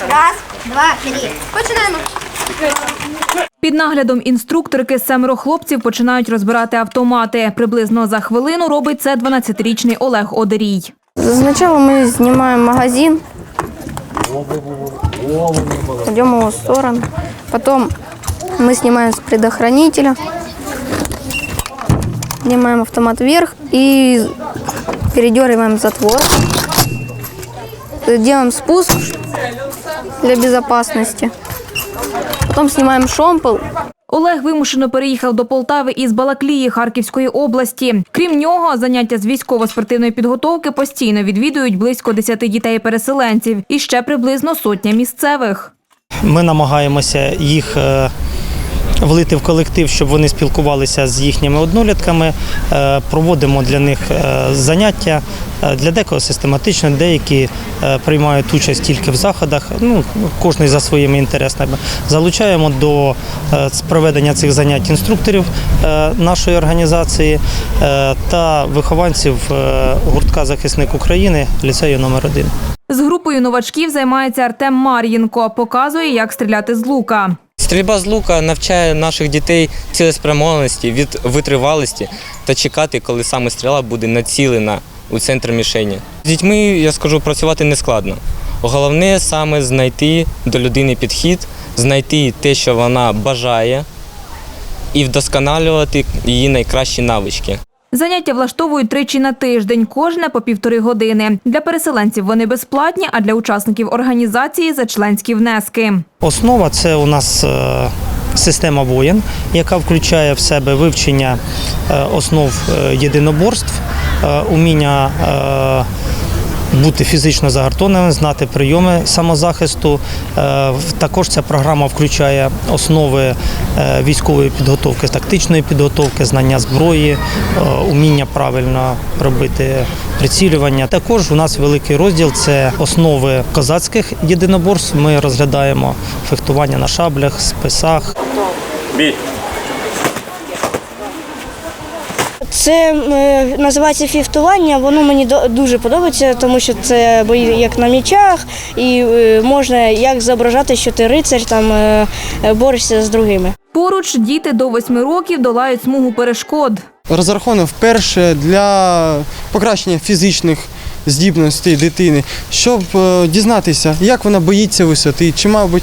Раз, два, три. Починаємо. Під наглядом інструкторки семеро хлопців починають розбирати автомати. Приблизно за хвилину робить це 12-річний Олег Одерій. Сначала мы снимаем магазин, идем его в сторону. Потом мы снимаем с предохранителя, поднимаем автомат вверх и передергиваем затвор. Делаем спуск для безопасности. Потом снимаем шомпол Олег вимушено переїхав до Полтави із Балаклії Харківської області. Крім нього, заняття з військово-спортивної підготовки постійно відвідують близько 10 дітей-переселенців і ще приблизно сотня місцевих. Ми намагаємося їх е, влити в колектив, щоб вони спілкувалися з їхніми однолітками. Е, Проводимо для них е, заняття е, для декого систематично, деякі приймають участь тільки в заходах. Ну кожен за своїми інтересами. Залучаємо до проведення цих занять інструкторів нашої організації та вихованців гуртка захисник України ліцею номер 1 З групою новачків займається Артем Мар'їнко. Показує, як стріляти з лука. Стрільба з лука навчає наших дітей цілеспрямованості, від витривалості та чекати, коли саме стріла буде націлена у центр мішені. З дітьми, я скажу, працювати не складно. Головне саме знайти до людини підхід, знайти те, що вона бажає, і вдосконалювати її найкращі навички. Заняття влаштовують тричі на тиждень, кожне по півтори години. Для переселенців вони безплатні, а для учасників організації за членські внески. Основа це у нас е, система воєн, яка включає в себе вивчення е, основ е, єдиноборств, уміння бути фізично загартованим, знати прийоми самозахисту. Е, Також ця програма включає основи е, військової підготовки, тактичної підготовки, знання зброї, е, уміння правильно робити прицілювання. Також у нас великий розділ це основи козацьких єдиноборств. Ми розглядаємо фехтування на шаблях, списах. Це е, називається фіфтування. Воно мені до- дуже подобається, тому що це бої як на м'ячах, і е, можна як зображати, що ти рицар там е, е, борешся з другими. Поруч діти до восьми років долають смугу перешкод. розрахований вперше для покращення фізичних здібностей дитини, щоб е, дізнатися, як вона боїться висоти, чи, мабуть,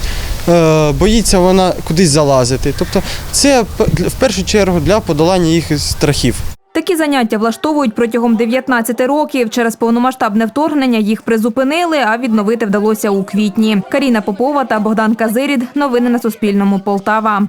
е, боїться вона кудись залазити. Тобто це в першу чергу для подолання їх страхів. Такі заняття влаштовують протягом 19 років. Через повномасштабне вторгнення їх призупинили, а відновити вдалося у квітні. Каріна Попова та Богдан Казирід. Новини на Суспільному. Полтава.